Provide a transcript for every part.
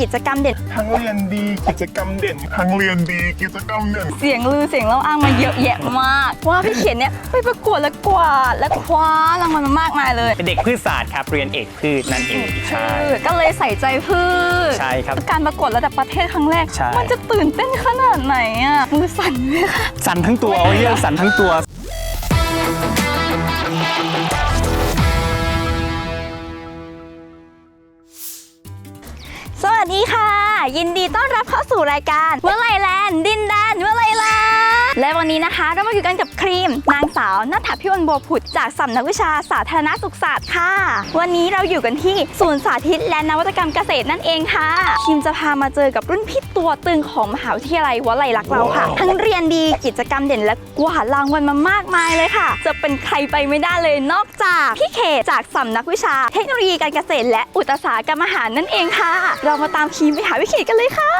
กิจกรรมเด่น ทั้งเรียนดีกิจกรรมเด่น ทั้งเรียนดีกิจกรรมเด่น เสียงลือเสียงเล่าอ้างมาเยอะแยะมาก ว่าพี่เขียนเนี่ยไปประกวดและกวาดและคว้ารางวัลมามากมายเลยเป็นเด็กพืชศาสตร์ครับเรียนเอกพืชนั่นเองใช่ พืชก็เลยใส่ใจพืชใช่ครับการประกวดระดับประเทศครั้งแรก ใช่ มันจะตื่นเต้นขนาดไหนอะมือสั่นเลยค่ะ สั่นทั้งตัวเอาเรียกสั่นทั้งตัว ยินดีต้อนรับเข้าสู่รายการเมื่อไรแลนด์ดินแดนเมื่อไรแล และวันนี้นะคะ เรามาอยู่กันกับครีม นางสาวนัฐพิวรรณบัวผุดจากสำนักวิชาสาธารณสุขศาสตร์ค่ะ วันนี้เราอยู่กันที่ศูนย์สาธิตและนวัตกรรมเกษตรนั่นเองค่ะครีมจะพามาเจอกับรุ่นพี่ตัวตึงของมหาวิทยาลัยวลัยลักษณ์เราค่ะ ทั้งเรียนดีกิจกรรมเด่นและกวาดรางวัลมามากมายเลยค่ะ จะเป็นใครไปไม่ได้เลยนอกจากพี่เขตจากสำนักวิชา เทคโนโลยีการเกษตร และอุตสาหกรรมอาหารนั่นเองค่ะ เรามาตามครีมไปหาพี่เขตกันเลยค่ะ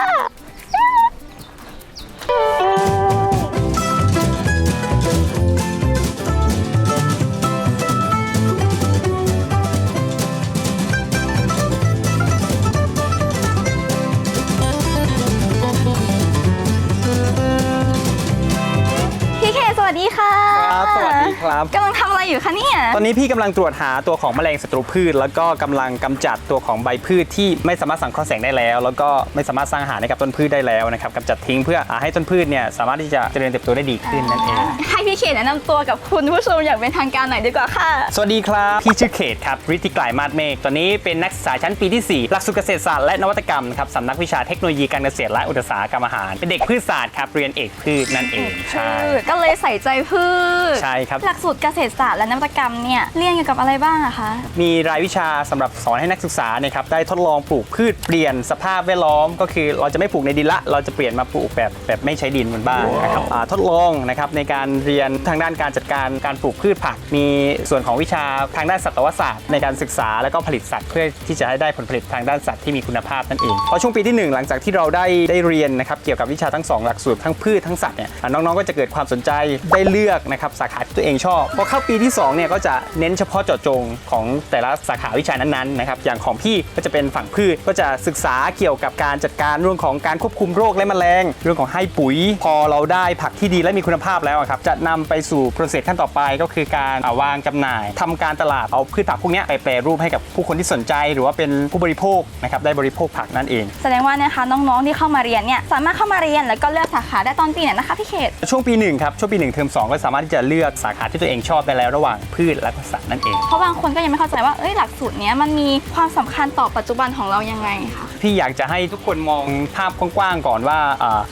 ลังทำ อะไรอยู่คะเนี่ยตอนนี้พี่กำลังตรวจหาตัวของแมลงศัตรูพืช แล้วก็กำลังกำจัดตัวของใบพืชที่ไม่สามารถสังเคราะห์แสงได้แล้ว แล้วก็ไม่สามารถสร้างอาหารให้กับต้นพืชได้แล้วนะครับกำจัดทิ้งเพื่อให้ต้นพืชเนี่ยสามารถที่จะเจริญเติบโตได้ดีขึ้นนั่นเองให้พี่เขตแนะนำตัวกับคุณผู้ชมอย่างเป็นทางการหน่อยดีกว่าค่ะสวัสดีครับพี่ชื่อเขตครับฤทธิกลายมาศเมฆตอนนี้เป็นนักศึกษาชั้นปีที่ 4 หลักสูตรเกษตรศาสตร์และนวัตกรรมครับสำนักวิชาเทคโนโลยีการเกษตรและอุตสาหกรรมอาหาร เป็นเด็กพืชศาสตร์ครับเรียนเอกพืชนั่นเองใช่พืชก็เลยใส่ใจพืชใช่ครับหลักสูตรเกษตรศาสตร์และนวัตกรรมเนี่ยเรียนเกี่ยวกับอะไรบ้างอะคะ มีรายวิชาสำหรับสอนให้นักศึกษาเนี่ยครับได้ทดลองปลูกพืชเปลี่ยนสภาพแวดล้อม ก็คือเราจะไม่ปลูกในดินละ เราจะเปลี่ยนมาปลูกแบบแบบไม่ใช้ดินบนบ้านนะครับอ่าทดลองนะครับในการเรียนทางด้านการจัดการการปลูกพืชผัก มีส่วนของวิชาทางด้านสัตวศาสตร์ ในการศึกษาแล้วก็ผลิตสัตว์เพื่อที่จะให้ได้ผลผลิตทางด้านสัตว์ที่มีคุณภาพนั่นเองพอช่วงปีที่หนึ่งหลังจากที่เราได้ได้เรียนนะครับเกี่ยวกับวิชาทั้งสองหลักสูตรทั้งพืชทั้งสัตว์เนี่ยอ่าน้องๆก็จะเกิดความสนใจได้เลือกนะครับสาขาที่ตัวเองชอบพอเข้าปีที่สองเนี่ยก็จะเน้นเฉพาะเจาะจงของแต่ละสาขาวิชานั้นๆนะครับอย่างของพี่ก็จะเป็นฝั่งพืชก็จะศึกษาเกี่ยวกับการจัดการเรื่องของการควบคุมโรคและแมลง เรื่องของให้ปุ๋ย พอเราได้ผักที่ดีและมีคุณภาพแล้วอะครับจะนำไปสู่โปรเซสขั้นต่อไปก็คือการอ่าวางจำหน่ายทำการตลาดเอาพืชผักพวกเนี้ยไปแปรรูปให้กับผู้คนที่สนใจ หรือว่าเป็นผู้บริโภคนะครับได้บริโภคผักนั่นเอง แสดงว่านะคะน้องๆที่เข้ามาเรียนเนี่ยสามารถเข้ามาเรียนแล้วก็เลือกสาขาได้ตอนปีไหนนะคะพี่เขตช่วงปีหนึ่งครับช่วงปีหนึ่งเทอมสองก็สามารถที่จะเลือกสาขาที่ตัวเองชอบได้แล้วระหว่างพืชและก็สัตว์นั่นเอง เพราะบางคนก็ยังไม่เข้าใจว่าเอ้ยหลักสูตรเนี้ยมันมีความสำคัญต่อปัจจุบันของเรายังไงคะพี่อยากจะให้ทุกคนมองภาพกว้างๆก่อนว่า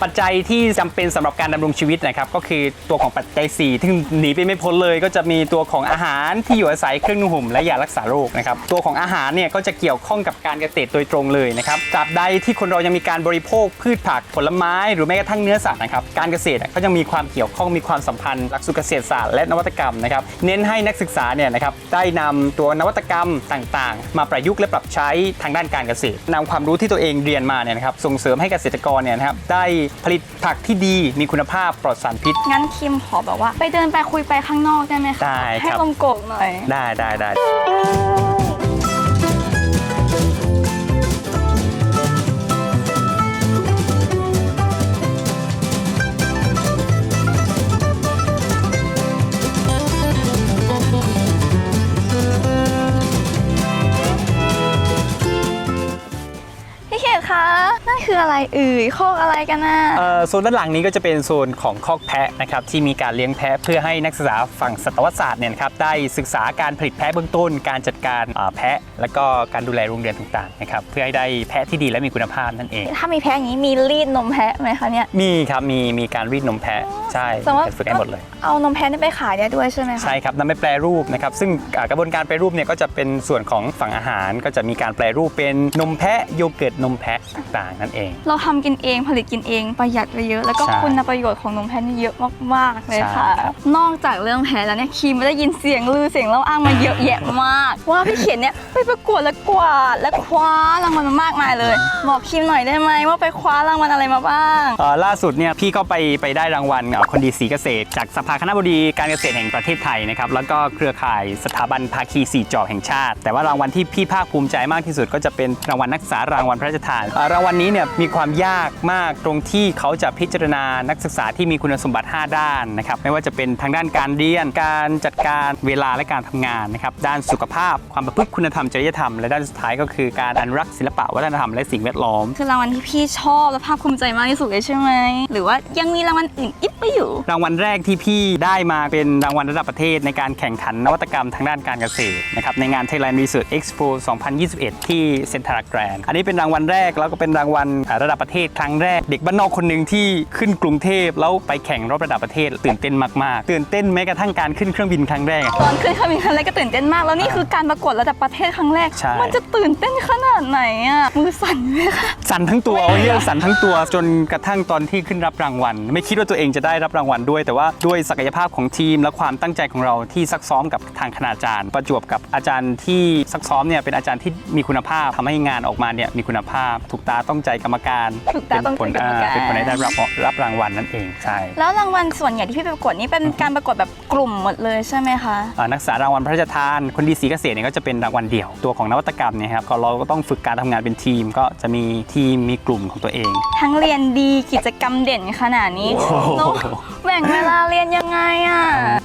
ปัจจัยที่จำเป็นสำหรับการดำรงชีวิตนะครับก็คือตัวของปัจจัย4ที่หนีไปไม่พ้นเลย ก็จะมีตัวของอาหารที่อยู่อาศัยเครื่องนุ่งห่มและยารักษาโรคนะครับตัวของอาหารเนี่ยก็จะเกี่ยวข้องกับการเกษตรโดยตรงเลยนะครับตราบใดที่คนเรายังมีการบริโภคพืชผักผลไม้หรือแม้กระทั่งเนื้อสัตว์นะครับการเกษตรก็ยังมีความเกี่ยวข้องมีความสัมพันธ์หลักสูตรเกษตรศาสตร์และนวัตกรรมนะครับเน้นให้นักศึกษาเนี่ยนะครับได้นำตัวนวัตกรรมต่างๆ มาประยุกต์และปรับใช้ทางด้านการเกษตรนำความรู้ที่ตัวเองเรียนมาเนี่ยนะครับส่งเสริมให้เกษตรกรเนี่ยนะครับได้ผลิตผักที่ดีมีคุณภาพปลอดสารพิษ งั้นคิมขอแบบว่า ไปเดินไปคุยไปข้างนอกได้ไหมคะได้ครับ ให้ลมโกกหน่อย ได้ได้ได้ เอ่ยโคกอะไรกันนะเอ่อโซนด้านหลังนี้ก็จะเป็นโซนของคอกแพะนะครับที่มีการเลี้ยงแพะเพื่อให้นักศึกษาฝั่งสัตวศาสตร์เนี่ยนะครับได้ศึกษาการผลิตแพะเบื้องต้น การจัดการอ่าแพะ แล้วก็การดูแลโรงเรือนต่างๆนะครับเพื่อให้ได้แพะที่ดีและมีคุณภาพนั่นเอง ถ้ามีแพะอย่างนี้มีรีดนมแพะไหมคะเนี่ยมีครับมีมีการรีดนมแพะใช่แต่ว่าฝึกให้หมดเลย เอานมแพะนี่ไปขายได้ด้วยใช่ไหมคะใช่ครับนำไปแปรรูปนะครับซึ่งอ่ากระบวนการแปรรูปเนี่ยก็จะเป็นส่วนของฝั่งอาหารก็จะมีการแปรรูปเป็นนมแพะโยเกิร์ตนมแพะต่างๆนั่นเองเราทำกินเองผลิตกินเองประหยัดไปเยอะ แล้วก็ใช่คุณประโยชน์ของนมแพะนี่เยอะมากๆเลยค่ะ ใช่ครับ นอกจากเรื่องแพะแล้วเนี่ยคีมได้ยินเสียงลือเสียงเล่าอ้างมาเยอะแยะมาก ว่าพี่เขียนเนี่ยไปประกวดและกวาดและคว้ารางวัลมามากมายเลยบอกคิมหน่อยได้ไหมว่าไปคว้ารางวัลอะไรมาบ้าง เอ่อล่าสุดเนี่ยพี่ก็ไปไปได้รางวัลเอ่อคนดีสีเกษตร จากสภาคณะบดีการเกษตรแห่งประเทศไทยนะครับแล้วก็เครือข่ายสถาบันภาคีสี่จอแห่งชาติ แต่ว่ารางวัลที่พี่ภาคภูมิใจมากที่สุดก็จะเป็นรางวัลนักศึกษารางวัลพระราชทานอ่ารางวัลนี้เนี่ยมีความยากมากตรงที่เขาจะพิจารณานักศึกษาที่มีคุณสมบัติ 5 ด้านนะครับไม่ว่าจะเป็นทางด้านการเรียน การจัดการเวลาและการทำงานนะครับด้านสุขภาพ ความประพฤติคุณธรรมจริยธรรมและด้านสุดท้ายก็คือการอนุรักษ์ศิลปะวัฒนธรรมและสิ่งแวดล้อม คือรางวัลที่พี่ชอบและภาคภูมิใจมากที่สุดเลยใช่ไหมหรือว่ายังมีรางวัลอื่นอิบไปอยู่ รางวัลแรกที่พี่ได้มาเป็นรางวัลระดับประเทศในการแข่งขันนวัตกรรมทางด้านการเกษตรนะครับในงาน Thailand Research Expo 2021 ที่เซ็นทรัลแกรนด์อันนี้เป็นรางวัลแรกแล้วก็เป็นรางวัลระดับประเทศครั้งแรก เด็กบ้านนอกคนหนึ่งที่ขึ้นกรุงเทพแล้วไปแข่งรอบระดับประเทศตื่นเต้นมากๆตื่นเต้นแม้กระทั่งการขึ้นเครื่องบินครั้งแรกตอนขึ้นเครื่องบินครั้งแรกก็ตื่นเต้นมากแล้วนี่คือการประกวดระดับประเทศครั้งแรกใช่มันจะตื่นเต้นขนาดไหนอะมือสั่นไหมคะสั่นทั้งตัวเอาเรียกสั่นทั้งตัวจนกระทั่งตอนที่ขึ้นรับรางวัล ไม่คิดว่าตัวเองจะได้รับรางวัลด้วย แต่ว่าด้วยศักยภาพของทีม และความตั้งใจของเราที่ซักซ้อมกับทางคณาจารย์ ประจวบกับอาจารย์ที่ซักซ้อมเนี่ยเป็นอาจารย์ที่มีคุณภาพทำให้งานออกมาเนี่ยมีคุณภาพ ถูกตาต้องใจกรรมการถูกตาต้องใจเป็นผลกรรมการ เป็นผลให้ได้รับรับรางวัลนั่นเองใช่แล้วรางวัลส่วนใหญ่ที่พี่ไปประกวดนี่เป็นการประกวดแบบกลุ่มหมดเลยใช่ไหมคะ อ่านักศึกษารางวัลพระราชทาน คนดีสีเกษตรเนี่ยก็จะเป็นรางวัลเดี่ยวตัวของนวัตกรรมเนี่ยครับก็เราก็ต้องฝึกการทำงานเป็นทีม ก็จะมีทีมมีกลุ่มของตัวเอง ทั้งเรียนดีกิจกรรมเด่นขนาดนี้โอ้โหแล้วแบ่งเวลาเรียนยังไงอะ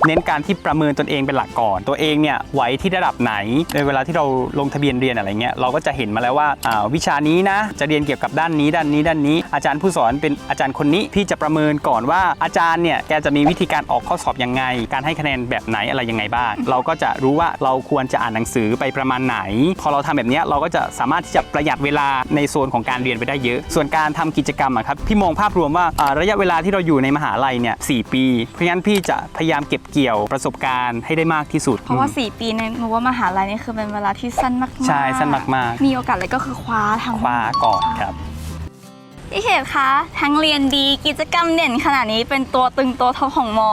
เน้นการที่ประเมินตนเองเป็นหลักก่อน ตัวเองเนี่ยไหวที่ระดับไหน ในเวลาที่เราลงทะเบียนเรียนอะไรเงี้ยเราก็จะเห็นมาแล้วว่าอ่าวิชานี้นะจะเรียนเกี่ยวกับด้านนี้ด้านนี้ด้านนี้ อาจารย์ผู้สอนเป็นอาจารย์คนนี้พี่จะประเมินก่อนว่าอาจารย์เนี่ยแกจะมีวิธีการออกข้อสอบยังไง การให้คะแนนแบบไหนอะไรยังไงบ้าง เราก็จะรู้ว่าเราควรจะอ่านหนังสือไปประมาณไหน พอเราทำแบบเนี้ยเราก็จะสามารถที่จะประหยัดเวลาในโซนของการเรียนไปได้เยอะ ส่วนการทำกิจกรรมอะครับพี่มองภาพรวมว่าอ่าระยะเวลาที่เราอยู่ในมหาลัยเนี่ยสปี เพราะฉะนั้นพี่จะพยายามเก็บเกี่ยวประสบการณ์ให้ได้มากที่สุด เพราะว่า 4 ปีในหนูว่ามหาลัยนี่คือเป็นเวลาที่สั้นมากๆใช่สั้นมากๆมีโอกาสอะไรก็คือคว้าทางคว้าก่อนครับ พี่เขตคะทั้งเรียนดีกิจกรรมเด่นขนาดนี้เป็นตัวตึงตัวท็อปของมอ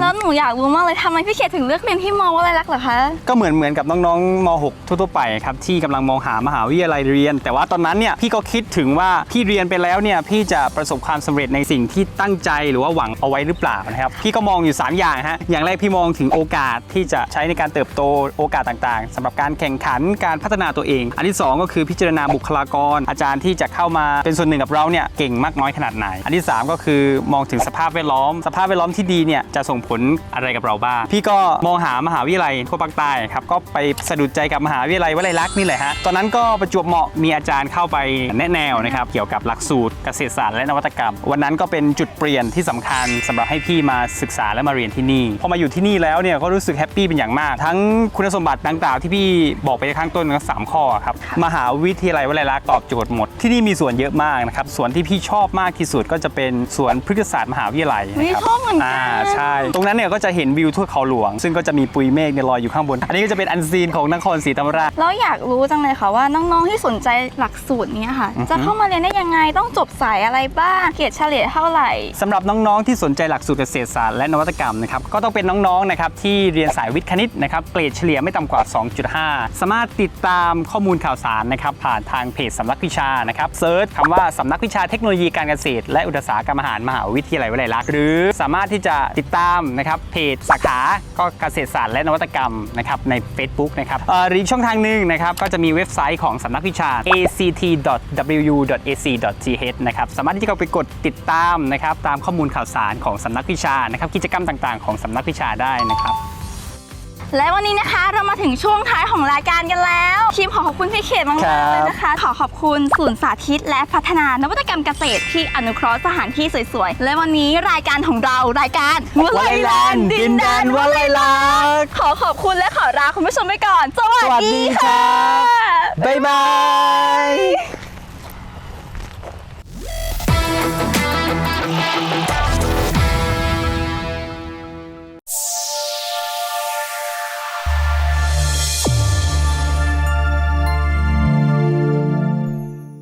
แล้วหนูอยากรู้มากเลยทำไมพี่เขตถึงเลือกเรียนที่มอว่าอะไรลักษณ์เหรอคะ ก็เหมือนเหมือนกับน้องๆม .6 ทั่วๆไปครับที่กำลังมองหามหาวิทยาลัยเรียน แต่ว่าตอนนั้นเนี่ยพี่ก็คิดถึงว่าพี่เรียนไปแล้วเนี่ยพี่จะประสบความสำเร็จในสิ่งที่ตั้งใจหรือว่าหวังเอาไว้หรือเปล่านะครับพี่ก็มองอยู่ 3 อย่างฮะอย่างแรกพี่มองถึงโอกาสที่จะใช้ในการเติบโตโอกาสต่างๆสำหรับการแข่งขันการพัฒนาตัวเอง อันที่สองก็คือพิจารณาบุคลากร อาจารย์ที่จะเข้ามาเป็นส่วนหนึ่งกับเราเนี่ยเก่งมากน้อยขนาดไหน อันที่ 3 ก็คือมองถึงสภาพแวดล้อม สภาพแวดล้อมที่ดีเนี่ยจะส่งผลอะไรกับเราบ้างพี่ก็มองหามหาวิทยาลัยทั่วภาคใต้ครับก็ไปสะดุดใจกับมหาวิทยาลัยวลัยลักษณ์นี่แหละฮะตอนนั้นก็ประจวบเหมาะมีอาจารย์เข้าไปแนะแนวนะครับเกี่ยวกับหลักสูตรเกษตรศาสตร์และนวัตกรรม วันนั้นก็เป็นจุดเปลี่ยนที่สำคัญสำหรับให้พี่มาศึกษาและมาเรียนที่นี่พอมาอยู่ที่นี่แล้วเนี่ยก็รู้สึกแฮปปี้เป็นอย่างมาก ทั้งคุณสมบัติดังกล่าวที่พี่บอกไปข้างต้นก็สามข้อครับมหาวิทยาลัยวลัยลักษณ์ตอบโจทย์หมดที่นี่มีสวนเยอะมากนะครับสวนที่พี่ชอบมากที่สุดก็จะเป็นสวนพฤกษศาสตร์มหาวิทยาลัยอุ๊ยนะครับชอบเหมือนกัน อ่าใช่ ตรงนั้นเนี่ยก็จะเห็นวิวทั่วเขาหลวง ซึ่งก็จะมีปุยเมฆเนี่ยลอยอยู่ข้างบน อันนี้ก็จะเป็นอันซีนของนครศรีธรรมราช แล้วอยากรู้จังเลยค่ะว่าน้องๆที่สนใจหลักสูตรเนี้ยค่ะอือฮึจะเข้ามาเรียนได้ยังไงต้องจบสายอะไรบ้างเกรดเฉลี่ยเท่าไหร่ สำหรับน้องๆที่สนใจหลักสูตรเกษตรศาสตร์และนวัตกรรมนะครับก็ต้องเป็นน้องๆนะครับที่เรียนสายวิทย์คณิตนะครับเกรดเฉลี่ยไม่ต่ำกว่า 2.5 สามารถติดตามข้อมูลข่าวสารนะครับผ่านทางเพจสำนักวิชานะครับเซิร์ชคำว่าสำนักวิชาเทคโนโลยีการเกษตร และอุตสาหกรรมอาหารมหาวิทยาลัยวลัยลักษณ์หรือสามารถที่จะติดตามนะครับเพจสาขาก็เกษตรศาสตร์และนวัตกรรมนะครับใน Facebook นะครับหรือช่องทางหนึ่งนะครับก็จะมีเว็บไซต์ของสำนักวิชา act.wu.ac.th นะครับสามารถที่จะไปกดติดตามนะครับตามข้อมูลข่าวสารของสำนักวิชานะครับกิจกรรมต่างๆ ของสำนักวิชาได้นะครับ และวันนี้นะคะเรามาถึงช่วงท้ายของรายการกันแล้วทีมขอขอบคุณพี่เขตมากครัๆบเลยนะคะ ขอขอบคุณศูนย์สาธิต และพัฒนานวัตกรรมเกษตรที่อนุเคราะห์สถานที่สวยๆ และวันนี้รายการของเรารายการวลัยแลนด์ดินแดนวลัยลักษณ์ขอขอบคุณและขอลาคุณผู้ชมไปก่อน สวัสสวัสดีดีครัค่ะบบ๊ายบาย